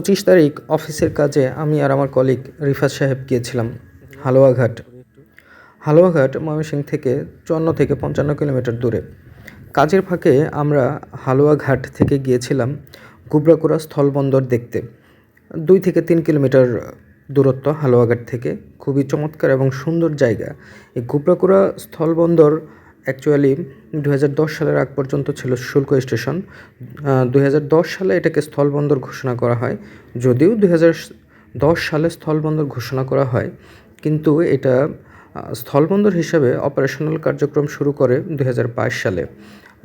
পঁচিশ তারিখ অফিসের কাজে আমি আর আমার কলিগ রিফাত সাহেব গিয়েছিলাম, হালুয়াঘাট। হালুয়াঘাট, ময়মনসিংহ থেকে চুয়ান্ন থেকে পঞ্চান্ন কিলোমিটার দূরে। কাজের ফাঁকে আমরা হালুয়াঘাট থেকে গিয়েছিলাম গুবরাকুড়া স্থলবন্দর দেখতে। দুই থেকে তিন কিলোমিটার দূরত্ব হালুয়াঘাট থেকে। খুবই চমৎকার এবং সুন্দর জায়গা। এই গুবরাকুড়া স্থলবন্দর অ্যাকচুয়ালি দু হাজার দশ সালের আগ পর্যন্ত ছিল শুল্ক স্টেশন। দু হাজার দশ সালে এটাকে স্থলবন্দর ঘোষণা করা হয়। যদিও দু হাজার দশ সালে স্থলবন্দর ঘোষণা করা হয়, কিন্তু এটা স্থলবন্দর হিসাবে অপারেশনাল কার্যক্রম শুরু করে দু হাজার বাইশ সালে।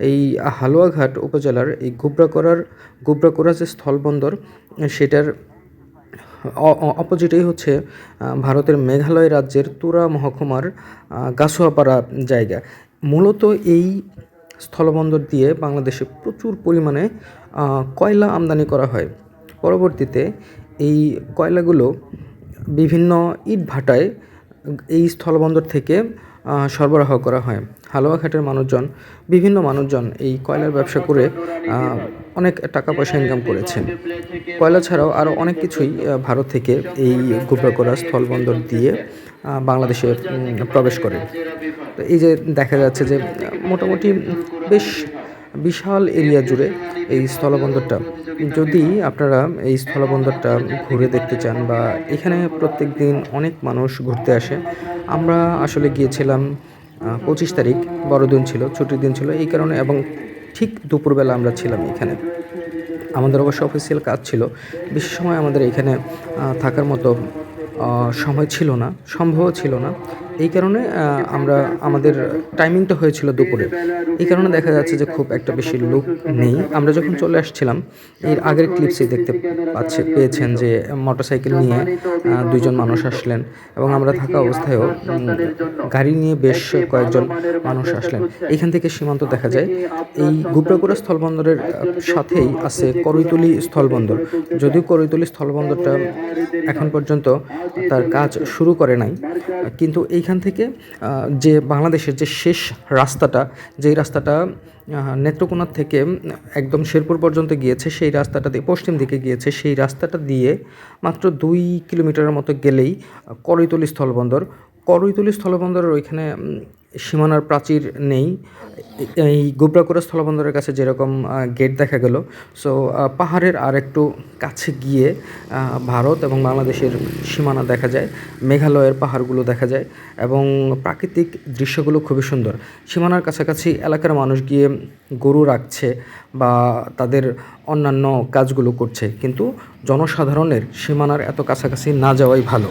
এই হালুয়াঘাট উপজেলার এই গুবরাকড়ার গুবরাকড়া যে স্থলবন্দর, সেটার অপোজিটেই হচ্ছে ভারতের মেঘালয় রাজ্যের তুরা মহকুমার গাছুয়াপাড়া জায়গা। মূলত এই স্থলবন্দর দিয়ে বাংলাদেশে প্রচুর পরিমাণে কয়লা আমদানি করা হয়। পরবর্তীতে এই কয়লাগুলো বিভিন্ন ইট ভাটায় এই স্থলবন্দর থেকে সরবরাহ করা হয়। হালুয়াঘাটের মানুষজন, বিভিন্ন মানুষজন এই কয়লার ব্যবসা করে অনেক টাকা পয়সা ইনকাম করেছেন। কয়লা ছাড়াও আরও অনেক কিছুই ভারত থেকে এই গুবরাকড়া স্থলবন্দর দিয়ে বাংলাদেশে প্রবেশ করে। তো এই যে দেখা যাচ্ছে যে মোটামুটি বেশ বিশাল এরিয়া জুড়ে এই স্থলবন্দরটা। যদি আপনারা এই স্থলবন্দরটা ঘুরে দেখতে চান বা এখানে প্রত্যেক দিন অনেক মানুষ ঘুরতে আসে, আমরা আসলে গিয়েছিলাম পঁচিশ তারিখ, বড়দিন ছিল, ছুটির দিন ছিল, এই কারণে এবং ঠিক দুপুরবেলা আমরা ছিলাম এখানে। আমাদের অবশ্য অফিসিয়াল কাজ ছিল। বেশি সময় আমাদের এখানে থাকার মতো সময় ছিল না সম্ভব ছিল না। এই কারণে আমরা আমাদের টাইমিংটা হয়েছিল দুপুরে। এই কারণে দেখা যাচ্ছে যে খুব একটা বেশি লোক নেই। আমরা যখন চলে আসছিলাম, এর আগের ক্লিপসে দেখতে পাচ্ছে, পেয়েছেন যে মোটরসাইকেল নিয়ে দুইজন মানুষ আসলেন এবং আমরা থাকা অবস্থায়ও গাড়ি নিয়ে বেশ কয়েকজন মানুষ আসলেন। এখান থেকে সীমান্ত দেখা যায়, এই গুবরাগুড়া স্থলবন্দরের সাথেই আছে করৈতলি স্থলবন্দর। যদিও করৈতলি স্থলবন্দরটা এখন পর্যন্ত তার কাজ শুরু করে নাই, কিন্তু এইখান থেকে যে বাংলাদেশের যে শেষ রাস্তাটা, যেই রাস্তাটা নেত্রকোনা থেকে একদম শেরপুর পর্যন্ত গিয়েছে, সেই রাস্তাটা দিয়ে, পশ্চিম দিকে গিয়েছে, সেই রাস্তাটা দিয়ে মাত্র দুই কিলোমিটারের মতো গেলেই করৈতলি স্থলবন্দর করইতলি স্থলবন্দরের ওইখানে সীমানার প্রাচীর নেই। এই গোবরাকুড়া স্থলবন্দরের কাছে যেরকম গেট দেখা গেল সো পাহাড়ের আর একটু কাছে গিয়ে ভারত এবং বাংলাদেশের সীমানা দেখা যায়, মেঘালয়ের পাহাড়গুলো দেখা যায়, এবং প্রাকৃতিক দৃশ্যগুলো খুবই সুন্দর। সীমানার কাছাকাছি এলাকার মানুষ গিয়ে গরু রাখছে বা তাদের অন্যান্য কাজগুলো করছে, কিন্তু জনসাধারণের সীমানার এত কাছাকাছি না যাওয়াই ভালো।